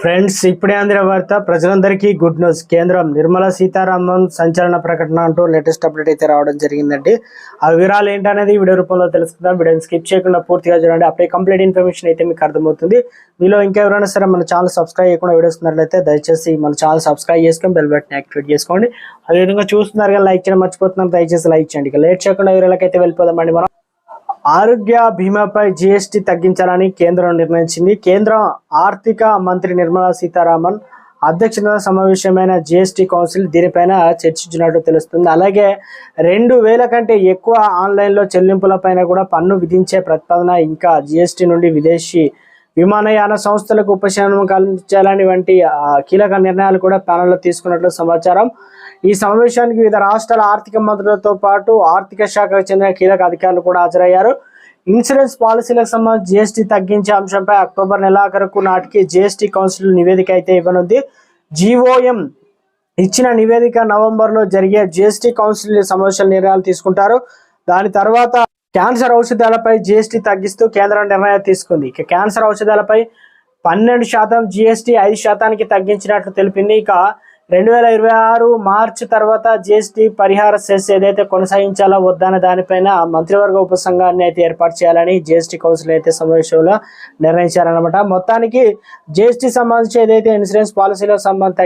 Friends ఇప్పుడే అందిన వార్త ప్రజలందరికీ గుడ్ న్యూస్. కేంద్రం నిర్మలా సీతారామన్ సంచలన ప్రకటన అంటూ లేటెస్ట్ అప్డేట్ అయితే రావడం జరిగిందండి. ఆ వివరాలు ఏంటనేది వీడియో రూపంలో తెలుసుకుందాం. వీడియోని స్కిప్ చేయకుండా పూర్తిగా చూడండి. అప్పుడే కంప్లీట్ ఇన్ఫర్మేషన్ అయితే మీకు అర్థమవుతుంది. మీలో ఇంకెవరైనా సరే మన ఛానల్ సబ్స్క్రైబ్ చేయకుండా వీడియోస్తున్నట్లయితే దయచేసి మన ఛానల్ సబ్స్క్రైబ్ చేసుకొని బెల్ బటన్ యాక్టివేట్ చేసుకోండి. అదేవిధంగా చూస్తున్నారు కానీ లైక్ చేయడం మర్చిపోతున్నారు దయచేసి లైక్ చేయండి. ఇక లేట్ చేయకుండా వీడియోలకి అయితే వెళ్ళిపోదామండి మనం. ఆరోగ్య బీమాపై జీఎస్టీ తగ్గించాలని కేంద్రం నిర్ణయించింది. కేంద్ర ఆర్థిక మంత్రి నిర్మలా సీతారామన్ అధ్యక్షత సమావేశమైన జీఎస్టీ కౌన్సిల్ దీనిపైన చర్చించినట్టు తెలుస్తుంది. అలాగే రెండు వేల కంటే ఎక్కువ ఆన్లైన్లో చెల్లింపులపైన కూడా పన్ను విధించే ప్రతిపాదన ఇంకా జీఎస్టీ నుండి విదేశీ విమానయాన సంస్థలకు ఉపశమనం కల్పించాలని వంటి కీలక నిర్ణయాలు కూడా ప్యానెల్లో తీసుకున్నట్లు సమాచారం. ఈ సమావేశానికి వివిధ రాష్ట్రాల ఆర్థిక మంత్రులతో పాటు ఆర్థిక శాఖకు చెందిన కీలక అధికారులు కూడా హాజరయ్యారు. ఇన్సూరెన్స్ పాలసీలకు సంబంధించి జీఎస్టీ తగ్గించే అంశంపై అక్టోబర్ నెలాఖరుకు నాటికి జీఎస్టీ కౌన్సిల్ నివేదిక అయితే ఇవ్వనుంది. జీఓఎం ఇచ్చిన నివేదిక నవంబర్లో జరిగే జీఎస్టీ కౌన్సిల్ సమావేశాల నిర్ణయాలు తీసుకుంటారు. దాని తర్వాత క్యాన్సర్ ఔషధాలపై జీఎస్టీ తగ్గిస్తూ కేంద్రం నిర్ణయం తీసుకుంది. ఇక క్యాన్సర్ ఔషధాలపై పన్నెండు శాతం జీఎస్టీ ఐదు శాతానికి తగ్గించినట్లు తెలిపింది. ఇక రెండు వేల ఇరవై ఆరు మార్చి తర్వాత జీఎస్టీ పరిహార సెస్ ఏదైతే కొనసాగించాలో వద్దన్న దానిపైన మంత్రివర్గ ఉపసంఘాన్ని అయితే ఏర్పాటు చేయాలని జీఎస్టీ కౌన్సిల్ అయితే సమావేశంలో నిర్ణయించారనమాట మొత్తానికి జీఎస్టీ సంబంధించి ఏదైతే ఇన్సూరెన్స్ పాలసీలకు సంబంధించి